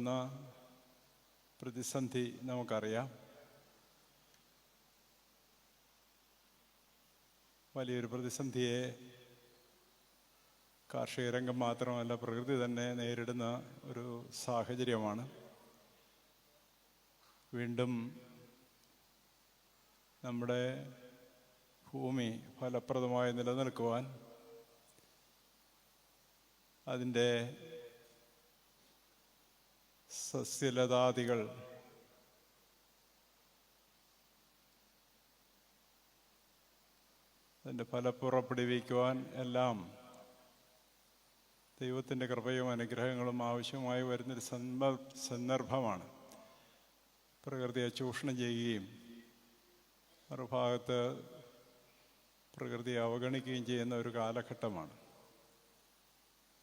എന്ന പ്രതിസന്ധി നമുക്കറിയാം. വലിയൊരു പ്രതിസന്ധിയെ കാർഷിക രംഗം മാത്രമല്ല പ്രകൃതി തന്നെ നേരിടുന്ന ഒരു സാഹചര്യമാണ്. വീണ്ടും നമ്മുടെ ഭൂമി ഫലപ്രദമായി നിലനിൽക്കുവാൻ അതിന്റെ സസ്യലതാദികൾ. അതിന്റെ ഫലപ്പുറപ്പെടുവിക്കുവാൻ എല്ലാം ദൈവത്തിന്റെ കൃപയും അനുഗ്രഹങ്ങളും ആവശ്യമായി വരുന്നൊരു സന്ദ സന്ദർഭമാണ്. പ്രകൃതിയെ ചൂഷണം ചെയ്യുകയും മറുഭാഗത്ത് പ്രകൃതിയെ അവഗണിക്കുകയും ചെയ്യുന്ന ഒരു കാലഘട്ടമാണ്.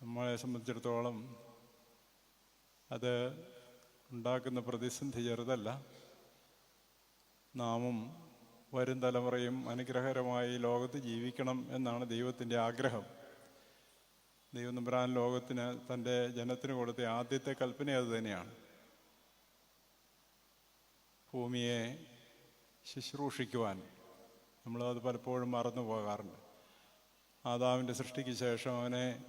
നമ്മളെ സംബന്ധിച്ചിടത്തോളം അത് ഉണ്ടാക്കുന്ന പ്രതിസന്ധി ചെറുതല്ല. നാമും വരും തലമുറയും അനുഗ്രഹകരമായി ലോകത്ത് ജീവിക്കണം എന്നാണ് ദൈവത്തിന്റെ ആഗ്രഹം. ദൈവം നമ്പ്രാൻ ലോകത്തിന് തന്റെ ജനത്തിന് കൊടുത്ത ആദ്യത്തെ കൽപ്പന അത് തന്നെയാണ്. ഭൂമിയെ ശുശ്രൂഷിക്കുവാൻ നമ്മളത് പലപ്പോഴും മറന്നു പോകാറുണ്ട്. ആദാവിന്റെ സൃഷ്ടിക്ക് ശേഷം അവനെ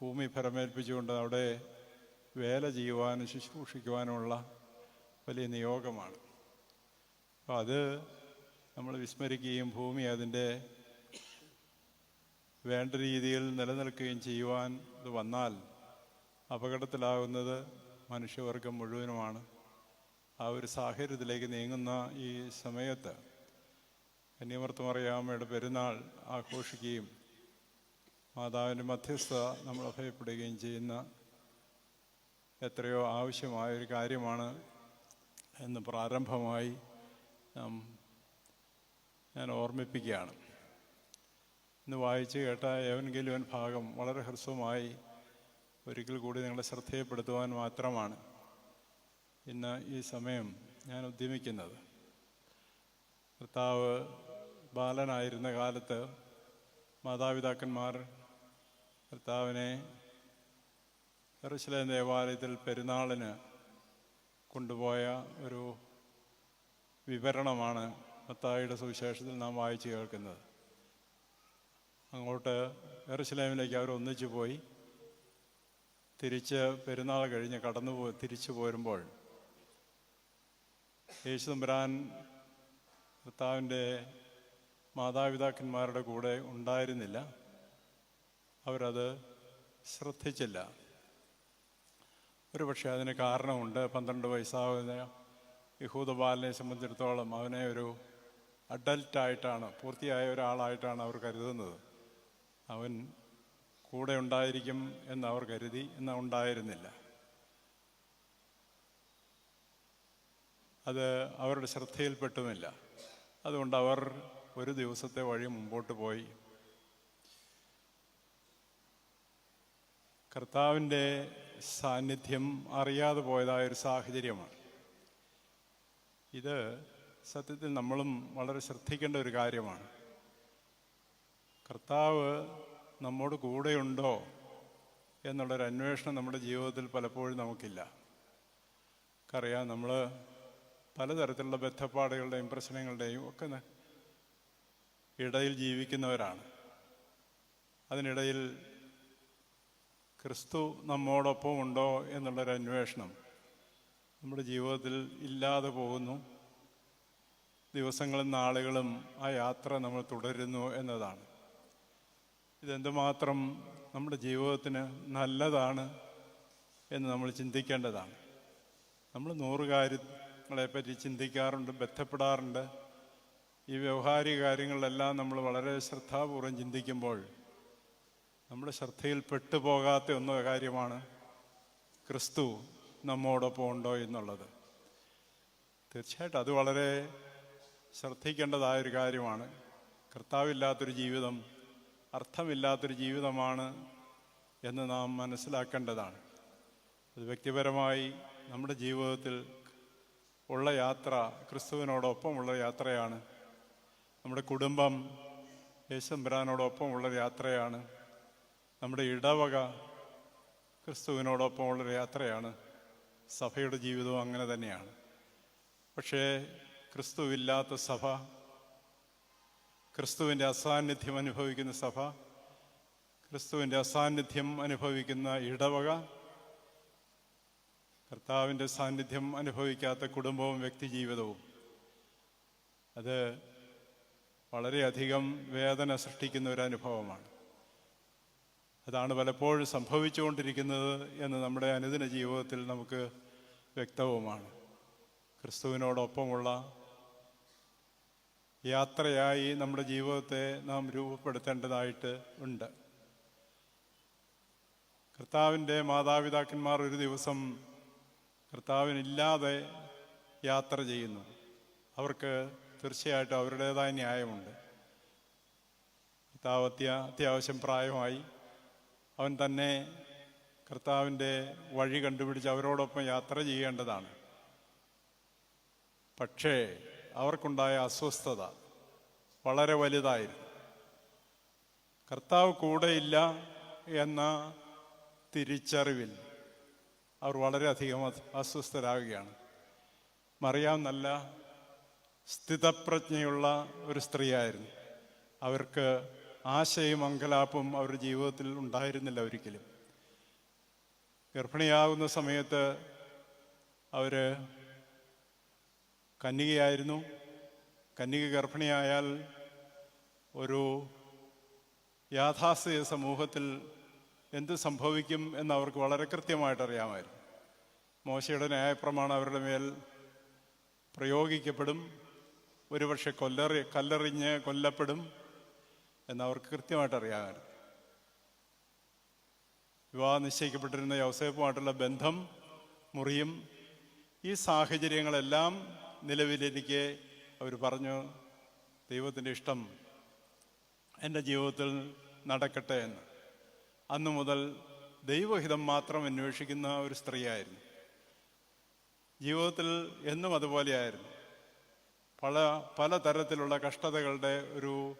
ഭൂമി ഫലമേൽപ്പിച്ചുകൊണ്ട് അവിടെ വേല ചെയ്യുവാനും ശുശ്രൂഷിക്കുവാനുമുള്ള വലിയ നിയോഗമാണ്. അപ്പോൾ അത് നമ്മൾ വിസ്മരിക്കുകയും ഭൂമി അതിന്റെ വേണ്ട രീതിയിൽ നിലനിൽക്കുകയും ചെയ്യുവാൻ ഇത് വന്നാൽ അപകടത്തിലാകുന്നത് മനുഷ്യവർഗം മുഴുവനുമാണ്. ആ ഒരു സാഹചര്യത്തിലേക്ക് നീങ്ങുന്ന ഈ സമയത്ത് കന്യമർത്തമറിയാമ്മയുടെ പെരുന്നാൾ ആഘോഷിക്കുകയും മാതാവിന്റെ മധ്യസ്ഥത നമ്മൾ അഭയപ്പെടുകയും ചെയ്യുന്ന എത്രയോ ആവശ്യമായ ഒരു കാര്യമാണ് എന്ന് പ്രാരംഭമായി ഞാൻ ഓർമ്മിപ്പിക്കുകയാണ്. ഇന്ന് വായിച്ച് കേട്ട ഏവൻഗേലുവൻ ഭാഗം വളരെ ഹ്രസ്വമായി ഒരിക്കൽ കൂടി നിങ്ങളെ ശ്രദ്ധയപ്പെടുത്തുവാൻ മാത്രമാണ് ഇന്ന് ഈ സമയം ഞാൻ ഉദ്യമിക്കുന്നത്. കർത്താവ് ബാലനായിരുന്ന കാലത്ത് മാതാപിതാക്കന്മാർ കർത്താവിനെ എറുശലേം ദേവാലയത്തിൽ പെരുന്നാളിന് കൊണ്ടുപോയ ഒരു വിവരണമാണ് മത്തായിയുടെ സുവിശേഷത്തിൽ നാം വായിച്ചു കേൾക്കുന്നത്. അങ്ങോട്ട് എറുശലേമിലേക്ക് അവർ ഒന്നിച്ചു പോയി. തിരിച്ച് പെരുന്നാൾ കഴിഞ്ഞ് കടന്നു പോ തിരിച്ചു പോരുമ്പോൾ യേശുദമ്പുരാൻ ഭർത്താവിന്റെ മാതാപിതാക്കന്മാരുടെ കൂടെ ഉണ്ടായിരുന്നില്ല. അവരത് ശ്രദ്ധിച്ചില്ല. ഒരുപക്ഷെ അതിന് കാരണമുണ്ട്. പന്ത്രണ്ട് വയസ്സാവുന്ന യഹൂദ ബാലനെ സംബന്ധിച്ചിടത്തോളം അവനെ ഒരു അഡൽട്ടായിട്ടാണ് പൂർത്തിയായ ഒരാളായിട്ടാണ് അവർ കരുതുന്നത്. അവൻ കൂടെ ഉണ്ടായിരിക്കും എന്ന് അവർ കരുതി എന്ന് ഉണ്ടായിരുന്നില്ല. അത് അവരുടെ ശ്രദ്ധയിൽപ്പെട്ടുമില്ല. അതുകൊണ്ട് അവർ ഒരു ദിവസത്തെ വഴി മുമ്പോട്ട് പോയി. കർത്താവിന്റെ സാന്നിധ്യം അറിയാതെ പോയതായ ഒരു സാഹചര്യമാണ്. ഇത് സത്യത്തിൽ നമ്മളും വളരെ ശ്രദ്ധിക്കേണ്ട ഒരു കാര്യമാണ്. കർത്താവ് നമ്മോട് കൂടെയുണ്ടോ എന്നുള്ളൊരു അന്വേഷണം നമ്മുടെ ജീവിതത്തിൽ പലപ്പോഴും നമുക്കില്ല. കറിയാം നമ്മൾ പലതരത്തിലുള്ള ബന്ധപ്പാടുകളുടെയും പ്രശ്നങ്ങളുടെയും ഒക്കെ ഇടയിൽ ജീവിക്കുന്നവരാണ്. അതിനിടയിൽ ക്രിസ്തു നമ്മോടൊപ്പം ഉണ്ടോ എന്നുള്ളൊരു അന്വേഷണം നമ്മുടെ ജീവിതത്തിൽ ഇല്ലാതെ പോകുന്നു. ദിവസങ്ങളും നാളുകളും ആ യാത്ര നമ്മൾ തുടരുന്നു എന്നതാണ്. ഇതെന്തുമാത്രം നമ്മുടെ ജീവിതത്തിന് നല്ലതാണ് എന്ന് നമ്മൾ ചിന്തിക്കേണ്ടതാണ്. നമ്മൾ നൂറ് കാര്യങ്ങളെപ്പറ്റി ചിന്തിക്കാറുണ്ട് ബന്ധപ്പെടാറുണ്ട്. ഈ വ്യവഹാരിക കാര്യങ്ങളിലെല്ലാം നമ്മൾ വളരെ ശ്രദ്ധാപൂർവം ചിന്തിക്കുമ്പോൾ നമ്മുടെ ശ്രദ്ധയിൽ പെട്ടുപോകാത്ത ഒന്നോ കാര്യമാണ് ക്രിസ്തു നമ്മോടൊപ്പം ഉണ്ടോ എന്നുള്ളത്. തീർച്ചയായിട്ടും അത് വളരെ ശ്രദ്ധിക്കേണ്ടതായൊരു കാര്യമാണ്. കർത്താവില്ലാത്തൊരു ജീവിതം അർത്ഥമില്ലാത്തൊരു ജീവിതമാണ് എന്ന് നാം മനസ്സിലാക്കേണ്ടതാണ്. അത് വ്യക്തിപരമായി നമ്മുടെ ജീവിതത്തിൽ ഉള്ള യാത്ര ക്രിസ്തുവിനോടൊപ്പമുള്ള യാത്രയാണ്. നമ്മുടെ കുടുംബം യേശുബ്രാനോടൊപ്പമുള്ള യാത്രയാണ്. നമ്മുടെ ഇടവക ക്രിസ്തുവിനോടൊപ്പമുള്ളൊരു യാത്രയാണ്. സഭയുടെ ജീവിതവും അങ്ങനെ തന്നെയാണ്. പക്ഷേ ക്രിസ്തുവില്ലാത്ത സഭ ക്രിസ്തുവിന്റെ അസാന്നിധ്യം അനുഭവിക്കുന്ന സഭ ക്രിസ്തുവിന്റെ അസാന്നിധ്യം അനുഭവിക്കുന്ന ഇടവക കർത്താവിന്റെ സാന്നിധ്യം അനുഭവിക്കാത്ത കുടുംബവും വ്യക്തിജീവിതവും അത് വളരെയധികം വേദന സൃഷ്ടിക്കുന്ന ഒരു അനുഭവമാണ്. അതാണ് പലപ്പോഴും സംഭവിച്ചുകൊണ്ടിരിക്കുന്നത് എന്ന് നമ്മുടെ അനുദിന ജീവിതത്തിൽ നമുക്ക് വ്യക്തവുമാണ്. ക്രിസ്തുവിനോടൊപ്പമുള്ള യാത്രയായി നമ്മുടെ ജീവിതത്തെ നാം രൂപപ്പെടുത്തേണ്ടതായിട്ട് ഉണ്ട്. കർത്താവിന്റെ മാതാപിതാക്കന്മാർ ഒരു ദിവസം കർത്താവിനില്ലാതെ യാത്ര ചെയ്യുന്നു. അവർക്ക് തീർച്ചയായിട്ടും അവരുടേതായ ന്യായമുണ്ട്. കർത്താവ് അത്യാ അത്യാവശ്യം പ്രായമായി അവൻ തന്നെ കർത്താവിന്റെ വഴി കണ്ടുപിടിച്ച് അവരോടൊപ്പം യാത്ര ചെയ്യേണ്ടതാണ്. പക്ഷേ അവർക്കുണ്ടായ അസ്വസ്ഥത വളരെ വലുതായിരുന്നു. കർത്താവ് കൂടെയില്ല എന്ന തിരിച്ചറിവിൽ അവർ വളരെയധികം അസ് അസ്വസ്ഥരാകുകയാണ്. മറിയാം നല്ല സ്ഥിതപ്രജ്ഞയുള്ള ഒരു സ്ത്രീയായിരുന്നു. അവർക്ക് ആശയും അങ്കലാപ്പും അവരുടെ ജീവിതത്തിൽ ഉണ്ടായിരുന്നില്ല ഒരിക്കലും. ഗർഭിണിയാകുന്ന സമയത്ത് അവർ കന്യകയായിരുന്നു. കന്യക ഗർഭിണിയായാൽ ഒരു യാഥാസ്ഥിക സമൂഹത്തിൽ എന്ത് സംഭവിക്കും എന്ന് അവർക്ക് വളരെ കൃത്യമായിട്ട് അറിയാമായിരുന്നു മോശയുടെ ന്യായപ്രമാണം അവരുടെ മേൽ പ്രയോഗിക്കപ്പെടും. ഒരുപക്ഷെ കൊല്ലറി കല്ലെറിഞ്ഞ് കൊല്ലപ്പെടും. എന്നവർക്ക് കൃത്യമായിട്ട് അറിയാമായിരുന്നു. വിവാഹം നിശ്ചയിക്കപ്പെട്ടിരുന്ന യൗസേപ്പുമായിട്ടുള്ള ബന്ധം മുറിയും ഈ സാഹചര്യങ്ങളെല്ലാം നിലവിലിരിക്കെ അവർ പറഞ്ഞു ദൈവത്തിന്റെ ഇഷ്ടം എന്റെ ജീവിതത്തിൽ നടക്കട്ടെ എന്ന്. അന്നു മുതൽ ദൈവഹിതം മാത്രം അന്വേഷിക്കുന്ന ഒരു സ്ത്രീയായിരുന്നു. ജീവിതത്തിൽ എന്നും അതുപോലെയായിരുന്നു. പല പല തരത്തിലുള്ള കഷ്ടതകളുടെ ഒരു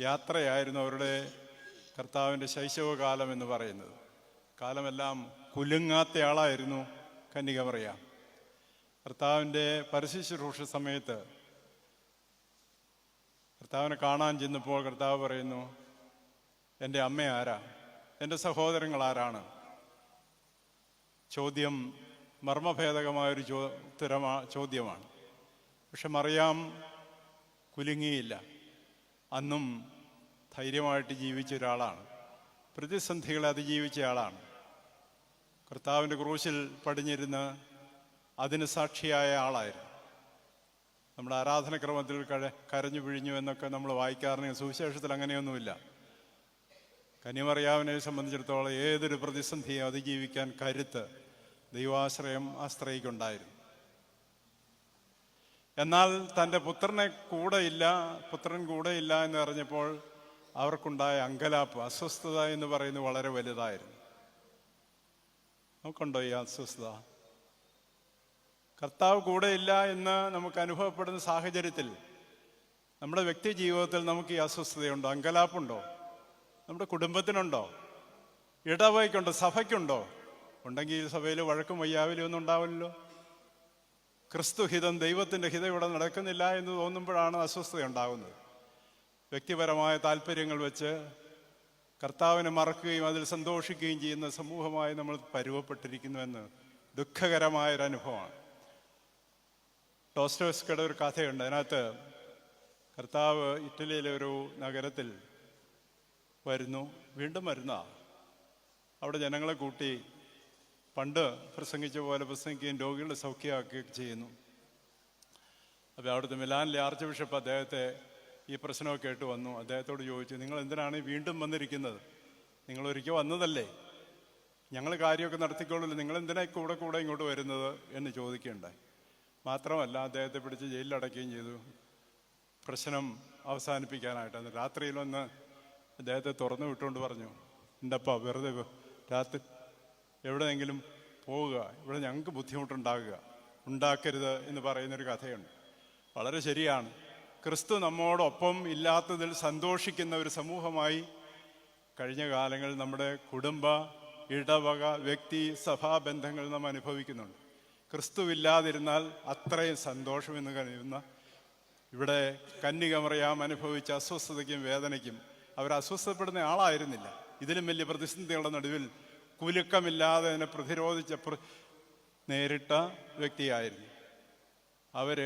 യാത്രയായിരുന്നു അവരുടെ കർത്താവിന്റെ ശൈശവകാലം എന്ന് പറയുന്നത്. കാലമെല്ലാം കുലുങ്ങാത്ത ആളായിരുന്നു കന്യക പറയാം കർത്താവിന്റെ പരശുശ്രൂഷ സമയത്ത് കർത്താവിനെ കാണാൻ ചെന്നപ്പോൾ കർത്താവ് പറയുന്നു എന്റെ അമ്മ ആരാ? എന്റെ സഹോദരങ്ങൾ ആരാണ്? ചോദ്യം മർമ്മഭേദകമായൊരു ചോ ഉത്തരമാ ചോദ്യമാണ്. പക്ഷെ മറിയാം കുലുങ്ങിയില്ല. അന്നും ധൈര്യമായിട്ട് ജീവിച്ച ഒരാളാണ്. പ്രതിസന്ധികളെ അതിജീവിച്ച ആളാണ്. കർത്താവിന്റെ ക്രൂശിൽ പടിഞ്ഞിരുന്ന് അതിന് സാക്ഷിയായ ആളായിരുന്നു. നമ്മുടെ ആരാധനക്രമത്തിൽ കഴ കരഞ്ഞു പിഴിഞ്ഞു എന്നൊക്കെ നമ്മൾ വായിക്കാറുണ്ടെങ്കിൽ സുവിശേഷത്തിൽ അങ്ങനെയൊന്നുമില്ല. കന്യമറിയാവിനെ സംബന്ധിച്ചിടത്തോളം ഏതൊരു പ്രതിസന്ധിയെ അതിജീവിക്കാൻ കരുത്ത് ദൈവാശ്രയം ആ സ്ത്രീക്കുണ്ടായിരുന്നു. എന്നാൽ തന്റെ പുത്രനെ കൂടെയില്ല പുത്രൻ കൂടെയില്ല എന്ന് അറിഞ്ഞപ്പോൾ അവർക്കുണ്ടായ അങ്കലാപ്പ് അസ്വസ്ഥത എന്ന് പറയുന്നത് വളരെ വലുതായിരുന്നു. നമുക്കുണ്ടോ ഈ അസ്വസ്ഥത? കർത്താവ് കൂടെയില്ല എന്ന് നമുക്ക് അനുഭവപ്പെടുന്ന സാഹചര്യത്തിൽ നമ്മുടെ വ്യക്തി ജീവിതത്തിൽ നമുക്ക് ഈ അസ്വസ്ഥതയുണ്ടോ? അങ്കലാപ്പുണ്ടോ? നമ്മുടെ കുടുംബത്തിനുണ്ടോ? ഇടവയ്ക്കുണ്ടോ സഭയ്ക്കുണ്ടോ? ഉണ്ടെങ്കിൽ സഭയിൽ വഴക്കും വയ്യാവിലും ഒന്നും ഉണ്ടാവില്ലല്ലോ. ക്രിസ്തുഹിതം ദൈവത്തിന്റെ ഹിതം ഇവിടെ നടക്കുന്നില്ല എന്ന് തോന്നുമ്പോഴാണ് അസ്വസ്ഥത ഉണ്ടാകുന്നത് വ്യക്തിപരമായ താല്പര്യങ്ങൾ വെച്ച് കർത്താവിനെ മറക്കുകയും അതിൽ സന്തോഷിക്കുകയും ചെയ്യുന്ന സമൂഹമായി നമ്മൾ പരുവപ്പെട്ടിരിക്കുന്നുവെന്ന് ദുഃഖകരമായൊരു അനുഭവമാണ് ടോസ്റ്റോസ്കയുടെ ഒരു കഥയുണ്ട്. അതിനകത്ത് കർത്താവ് ഇറ്റലിയിലെ ഒരു നഗരത്തിൽ വരുന്നു വീണ്ടും വരുന്ന അവിടെ ജനങ്ങളെ കൂട്ടി പണ്ട് പ്രസംഗിച്ച പോലെ പ്രസംഗിക്കുകയും രോഗികളെ സൗഖ്യമാക്കുകയും ചെയ്യുന്നു. അപ്പോൾ അവിടുത്തെ മിലാനിലെ ആർച്ച് ബിഷപ്പ് അദ്ദേഹത്തെ ഈ പ്രശ്നമൊക്കെ കേട്ട് വന്നു. അദ്ദേഹത്തോട് ചോദിച്ചു നിങ്ങൾ എന്തിനാണ് വീണ്ടും വന്നിരിക്കുന്നത്? നിങ്ങൾ ഒരിക്കൽ വന്നതല്ലേ? ഞങ്ങൾ കാര്യമൊക്കെ നടത്തിക്കൊള്ളില്ല. നിങ്ങൾ എന്തിനാ കൂടെ കൂടെ ഇങ്ങോട്ട് വരുന്നത്? എന്ന് ചോദിക്കുകയുണ്ടായി. മാത്രമല്ല അദ്ദേഹത്തെ പിടിച്ച് ജയിലിലടക്കുകയും ചെയ്തു. പ്രശ്നം അവസാനിപ്പിക്കാനായിട്ട് അന്ന് രാത്രിയിൽ വന്ന് അദ്ദേഹത്തെ തുറന്നു വിട്ടുകൊണ്ട് പറഞ്ഞു എന്താപ്പാ വെറുതെ രാത്രി എവിടെയെങ്കിലും പോവുക ഇവിടെ ഞങ്ങൾക്ക് ബുദ്ധിമുട്ടുണ്ടാകുക ഉണ്ടാക്കരുത് എന്ന് പറയുന്നൊരു കഥയുണ്ട്. വളരെ ശരിയാണ്. ക്രിസ്തു നമ്മോടൊപ്പം ഇല്ലാത്തതിൽ സന്തോഷിക്കുന്ന ഒരു സമൂഹമായി കഴിഞ്ഞ കാലങ്ങളിൽ നമ്മുടെ കുടുംബ ഇടവക വ്യക്തി സഭാബന്ധങ്ങൾ നാം അനുഭവിക്കുന്നുണ്ട്. ക്രിസ്തുവില്ലാതിരുന്നാൽ അത്രയും സന്തോഷമെന്ന് കരുതുന്ന ഇവിടെ കന്യകമറിയാം അനുഭവിച്ച അസ്വസ്ഥതയ്ക്കും വേദനയ്ക്കും അവർ അസ്വസ്ഥപ്പെടുന്ന ആളായിരുന്നില്ല. ഇതിലും വലിയ പ്രതിസന്ധികളുടെ നടുവിൽ കുലുക്കമില്ലാതെ അതിനെ പ്രതിരോധിച്ച നേരിട്ട വ്യക്തിയായിരുന്നു. അവർ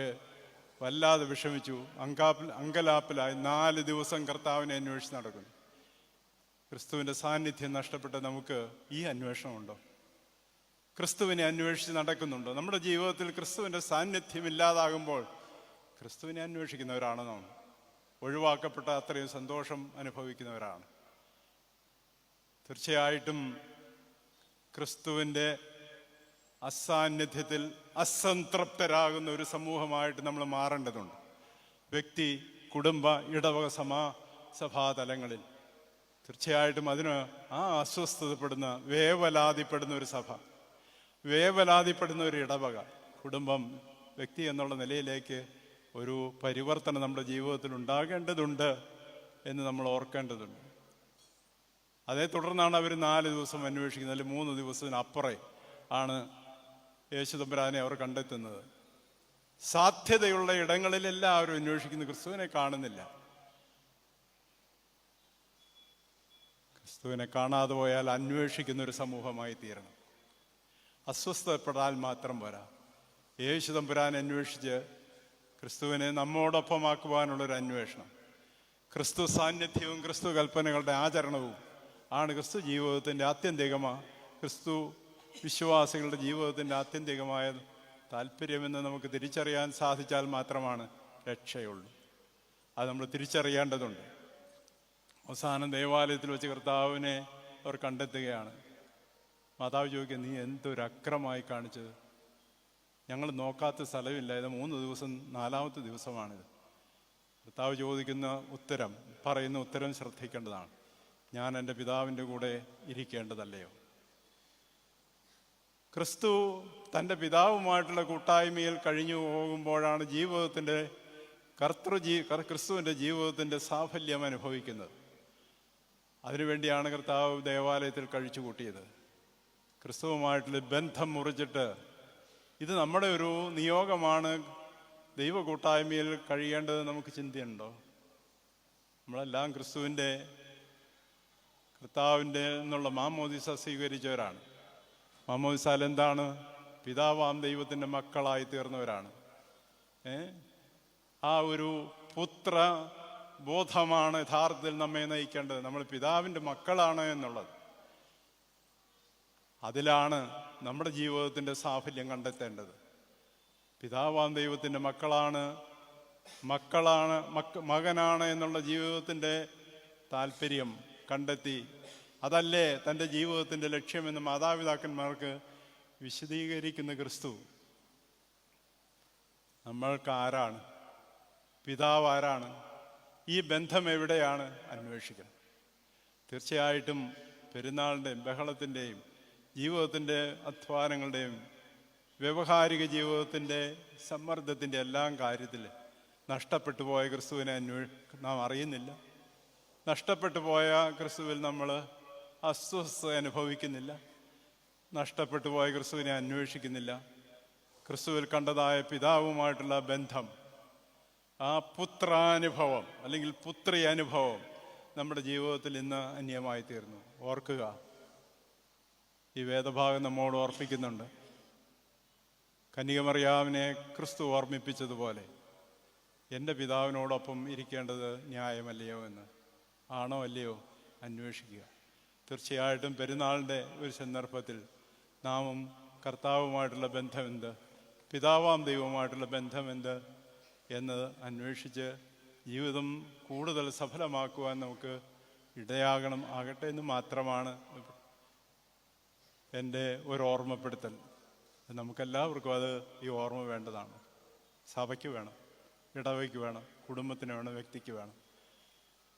വല്ലാതെ വിഷമിച്ചു. അങ്കാപ്പിൽ അങ്കലാപ്പിലായി നാല് ദിവസം കർത്താവിനെ അന്വേഷിച്ച് നടക്കുന്നു. ക്രിസ്തുവിന്റെ സാന്നിധ്യം നഷ്ടപ്പെട്ട നമുക്ക് ഈ അന്വേഷണമുണ്ടോ ക്രിസ്തുവിനെ അന്വേഷിച്ച് നടക്കുന്നുണ്ടോ? നമ്മുടെ ജീവിതത്തിൽ ക്രിസ്തുവിന്റെ സാന്നിധ്യം ഇല്ലാതാകുമ്പോൾ ക്രിസ്തുവിനെ അന്വേഷിക്കുന്നവരാണ് നാം ഒഴിവാക്കപ്പെട്ട അത്രയും സന്തോഷം അനുഭവിക്കുന്നവരാണ്. തീർച്ചയായിട്ടും ക്രിസ്തുവിന്റെ അസാന്നിധ്യത്തിൽ അസംതൃപ്തരാകുന്ന ഒരു സമൂഹമായിട്ട് നമ്മൾ മാറേണ്ടതുണ്ട്. വ്യക്തി കുടുംബ ഇടവക സമാ സഭാതലങ്ങളിൽ തീർച്ചയായിട്ടും അതിന് ആ അസ്വസ്ഥതപ്പെടുന്ന വേവലാതിപ്പെടുന്ന ഒരു സഭ വേവലാതിപ്പെടുന്ന ഒരു ഇടവക കുടുംബം വ്യക്തി എന്നുള്ള നിലയിലേക്ക് ഒരു പരിവർത്തനം നമ്മുടെ ജീവിതത്തിൽ ഉണ്ടാകേണ്ടതുണ്ട് എന്ന് നമ്മൾ ഓർക്കേണ്ടതുണ്ട്. അതേ തുടർന്നാണ് അവർ നാല് ദിവസം അന്വേഷിക്കുന്നത്. അല്ലെങ്കിൽ മൂന്ന് ദിവസത്തിനപ്പുറേ ആണ് യേശുദമ്പരാനെ അവർ കണ്ടെത്തുന്നത്. സാധ്യതയുള്ള ഇടങ്ങളിലെല്ലാം അവർ അന്വേഷിക്കുന്നു ക്രിസ്തുവിനെ കാണുന്നില്ല. ക്രിസ്തുവിനെ കാണാതെ പോയാൽ അന്വേഷിക്കുന്ന ഒരു സമൂഹമായി തീരണം. അസ്വസ്ഥപ്പെടാൻ മാത്രം പോരാ. യേശു തമ്പുരാൻ അന്വേഷിച്ച് ക്രിസ്തുവിനെ നമ്മോടൊപ്പമാക്കുവാനുള്ളൊരു അന്വേഷണം. ക്രിസ്തു സാന്നിധ്യവും ക്രിസ്തു കൽപ്പനകളുടെ ആചരണവും ആണ് ക്രിസ്തു ജീവിതത്തിന്റെ ആത്യന്തികമായ ക്രിസ്തു വിശ്വാസികളുടെ ജീവിതത്തിന്റെ ആത്യന്തികമായ താല്പര്യമെന്ന് നമുക്ക് തിരിച്ചറിയാൻ സാധിച്ചാൽ മാത്രമാണ് രക്ഷയുള്ളൂ. അത് നമ്മൾ തിരിച്ചറിയേണ്ടതുണ്ട്. അവസാനം ദേവാലയത്തിൽ വെച്ച് കർത്താവിനെ അവർ കണ്ടെത്തുകയാണ്. മാതാവ് ചോദിക്കുക നീ എന്തൊരു അക്രമായി കാണിച്ചത്? ഞങ്ങൾ നോക്കാത്ത സ്ഥലമില്ല. ഇത് മൂന്ന് ദിവസം നാലാമത്തെ ദിവസമാണിത്. കർത്താവ് ചോദിക്കുന്ന ഉത്തരം പറയുന്ന ഉത്തരം ശ്രദ്ധിക്കേണ്ടതാണ്. ഞാൻ എന്റെ പിതാവിന്റെ കൂടെ ഇരിക്കേണ്ടതല്ലയോ? ക്രിസ്തു തന്റെ പിതാവുമായിട്ടുള്ള കൂട്ടായ്മയിൽ കഴിഞ്ഞു പോകുമ്പോഴാണ് ജീവിതത്തിന്റെ കർത്തൃ ജീ കർ- ക്രിസ്തുവിന്റെ ജീവിതത്തിന്റെ സാഫല്യം അനുഭവിക്കുന്നത്. അതിനുവേണ്ടിയാണ് കർത്താവ് ദേവാലയത്തിൽ കഴിച്ചു കൂട്ടിയത്. ക്രിസ്തുവുമായിട്ടുള്ള ബന്ധം മുറിച്ചിട്ട് ഇത് നമ്മുടെ ഒരു നിയോഗമാണ്. ദൈവ കൂട്ടായ്മയിൽ കഴിയേണ്ടത് നമുക്ക് ചിന്തയുണ്ടോ? നമ്മളെല്ലാം ക്രിസ്തുവിന്റെ കർത്താവിന്റെ എന്നുള്ള മാമോദിസ സ്വീകരിച്ചവരാണ്. മാമോദിസാൽ എന്താണ്? പിതാവാം ദൈവത്തിന്റെ മക്കളായി തീർന്നവരാണ്. ആ ഒരു പുത്ര ബോധമാണ് യഥാർത്ഥത്തിൽ നമ്മെ നയിക്കേണ്ടത്. നമ്മൾ പിതാവിന്റെ മക്കളാണ് എന്നുള്ളത്. അതിലാണ് നമ്മുടെ ജീവിതത്തിന്റെ സാഫല്യം കണ്ടെത്തേണ്ടത്. പിതാവാം ദൈവത്തിന്റെ മക്കളാണ് മക്കളാണ് മക്ക മകനാണ് എന്നുള്ള ജീവിതത്തിന്റെ താല്പര്യം കണ്ടെത്തി. അതല്ലേ തന്റെ ജീവിതത്തിന്റെ ലക്ഷ്യമെന്ന് മാതാപിതാക്കന്മാർക്ക് വിശദീകരിക്കുന്ന ക്രിസ്തു. നമ്മൾക്ക് ആരാണ്? പിതാവ് ആരാണ്? ഈ ബന്ധം എവിടെയാണ്? അന്വേഷിക്കണം. തീർച്ചയായിട്ടും പെരുന്നാളിന്റെയും ബഹളത്തിന്റെയും ജീവിതത്തിന്റെ അധ്വാനങ്ങളുടെയും വ്യവഹാരിക ജീവിതത്തിന്റെ സമ്മർദ്ദത്തിന്റെ എല്ലാം കാര്യത്തിൽ നഷ്ടപ്പെട്ടു പോയ ക്രിസ്തുവിനെ അന്വേ നാം അറിയുന്നില്ല. നഷ്ടപ്പെട്ടു പോയ ക്രിസ്തുവിൽ നമ്മൾ അസ്വസ്ഥത അനുഭവിക്കുന്നില്ല. നഷ്ടപ്പെട്ടു പോയ ക്രിസ്തുവിനെ അന്വേഷിക്കുന്നില്ല. ക്രിസ്തുവിൽ കണ്ടതായ പിതാവുമായിട്ടുള്ള ബന്ധം ആ പുത്രാനുഭവം അല്ലെങ്കിൽ പുത്രി അനുഭവം നമ്മുടെ ജീവിതത്തിൽ ഇന്ന് അന്യമായി തീർന്നു. ഓർക്കുക ഈ വേദഭാഗം നമ്മോട് ഓർപ്പിക്കുന്നുണ്ട്. കന്യകമറിയാവിനെ ക്രിസ്തു ഓർമ്മിപ്പിച്ചതുപോലെ എന്റെ പിതാവിനോടൊപ്പം ഇരിക്കേണ്ടത് ന്യായമല്ലയോ എന്ന്. ആണോ അല്ലയോ അന്വേഷിക്കുക. തീർച്ചയായിട്ടും പെരുന്നാളിന്റെ ഒരു സന്ദർഭത്തിൽ നാമും കർത്താവുമായിട്ടുള്ള ബന്ധമെന്ത് പിതാവാം ദൈവവുമായിട്ടുള്ള ബന്ധമെന്ത് എന്നത് അന്വേഷിച്ച് ജീവിതം കൂടുതൽ സഫലമാക്കുവാൻ നമുക്ക് ഇടയാകണം ആകട്ടെ എന്ന് മാത്രമാണ് എന്റെ ഒരു ഓർമ്മപ്പെടുത്തൽ. നമുക്കെല്ലാവർക്കും അത് ഈ ഓർമ്മ വേണ്ടതാണ്. സഭയ്ക്ക് വേണം ഇടവയ്ക്ക് വേണം കുടുംബത്തിന് വേണം വ്യക്തിക്ക് വേണം.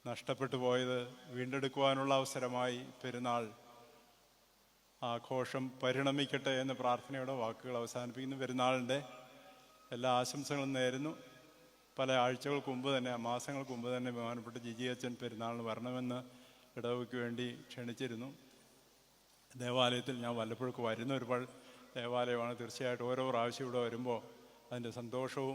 നഷ്ടപ്പെട്ടു പോയത് വീണ്ടെടുക്കുവാനുള്ള അവസരമായി പെരുന്നാൾ ആഘോഷം പരിണമിക്കട്ടെ എന്ന പ്രാർത്ഥനയുടെ വാക്കുകൾ അവസാനിപ്പിക്കുന്നു. പെരുന്നാളിന്റെ എല്ലാ ആശംസകളും നേരുന്നു. പല ആഴ്ചകൾക്ക് മുമ്പ് തന്നെ മാസങ്ങൾക്ക് മുമ്പ് തന്നെ ബഹുമാനപ്പെട്ട ജിജി അച്ഛൻ പെരുന്നാളിന് വരണമെന്ന് ഇടവയ്ക്ക് വേണ്ടി ക്ഷണിച്ചിരുന്നു. ദേവാലയത്തിൽ ഞാൻ വല്ലപ്പോഴൊക്കെ വരുന്ന ഒരുപാട് ദേവാലയമാണ്. തീർച്ചയായിട്ടും ഓരോ പ്രാവശ്യം ഇവിടെ വരുമ്പോൾ അതിന്റെ സന്തോഷവും